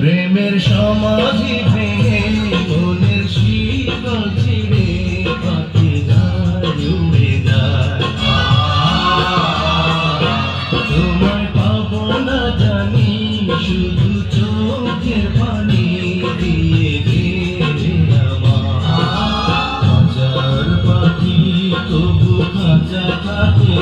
প্রেমের সমাধি ভেঙে মনের শীতল ছিড়ে পাখি তোমায় পাবো না জানি শুধু চোখের পানি দিয়ে ঘেরে আমার হাজার পাখি তবু খাঁচা থাকে।